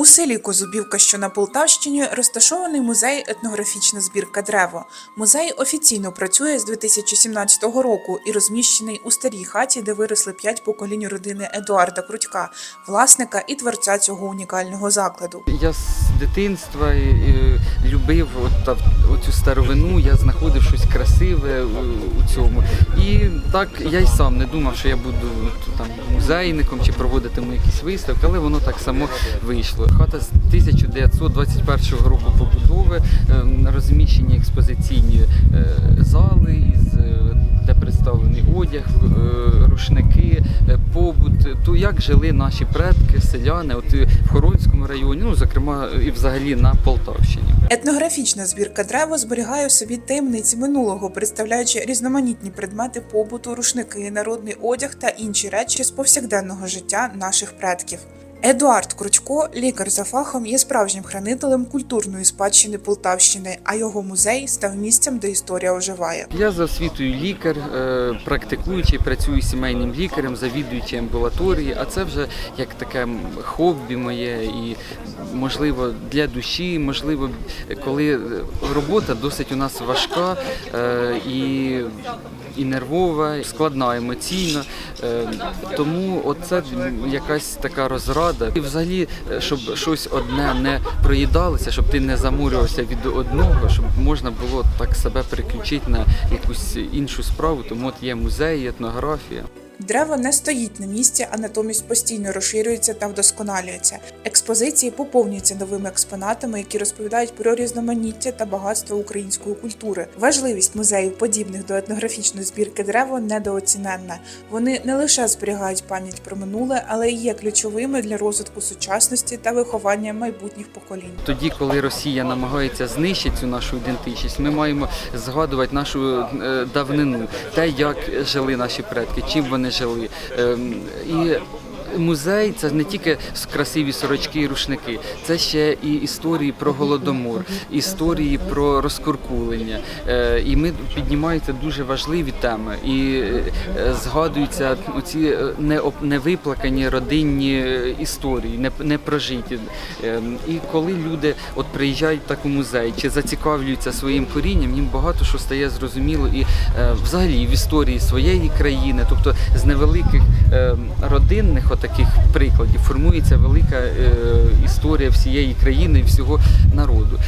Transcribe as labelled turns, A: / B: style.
A: У селі Козубівка, що на Полтавщині, розташований музей етнографічна збірка Древо. Музей офіційно працює з 2017 року і розміщений у старій хаті, де виросли п'ять поколінь родини Едуарда Крутька, власника і творця цього унікального закладу.
B: Я з дитинства любив от, та- оцю старовину, я знаходив щось красиве у, у цьому. І так я й сам не думав, що я буду там музейником чи проводитиму якісь виставки, але воно так само вийшло. Хата з 1921 року побудови, е, розміщені експозиційні е, зали із. Рушники, е, побут, то як жили наші предки, селяни, от е, в Хорольському районі, ну зокрема і взагалі на Полтавщині.
A: Етнографічна збірка Древо зберігає в собі таємниці минулого, представляючи різноманітні предмети побуту, рушники, народний одяг та інші речі з повсякденного життя наших предків. Едуард Кручко, лікар за фахом, є справжнім хранителем культурної спадщини Полтавщини, а його музей став місцем, де історія оживає.
B: Я за освітою лікар, е, практикуючий, працюю сімейним лікарем, завідуючи амбулаторії, а це вже як таке хобі моє і можливо для душі, можливо, коли робота досить у нас важка е, і, і нервова, і складна емоційно. Е, Тому це якась така розрада. І взагалі, е, щоб щось одне не проїдалося, щоб ти не замурювався від одного, щоб можна було так себе переключити на якусь іншу справу. Тому от є музей, етнографія.
A: Древо не стоїть на місці, а натомість постійно розширюється та вдосконалюється. Експозиції поповнюються новими експонатами, які розповідають про різноманіття та багатство української культури. Важливість музеїв, подібних до етнографічної збірки древо, недооціненна. Вони не лише зберігають пам'ять про минуле, але й є ключовими для розвитку сучасності та виховання майбутніх поколінь.
B: Тоді, коли Росія намагається знищити цю нашу ідентичність, ми маємо згадувати нашу е, давнину, те, як жили наші предки, чим вони жили. Ем, І музей це не тільки красиві сорочки і рушники, це ще і історії про голодомор, історії про розкуркулення. Е, І ми піднімаються дуже важливі теми і е, згадуються оці е, невиплакані родинні історії, не, не прожиті. Ем, І коли люди от приїжджають так у музей чи зацікавлюються своїм корінням, їм багато що стає зрозуміло і взагалі в історії своєї країни, тобто з невеликих е, родинних отаких прикладів формується велика е, історія всієї країни і всього народу.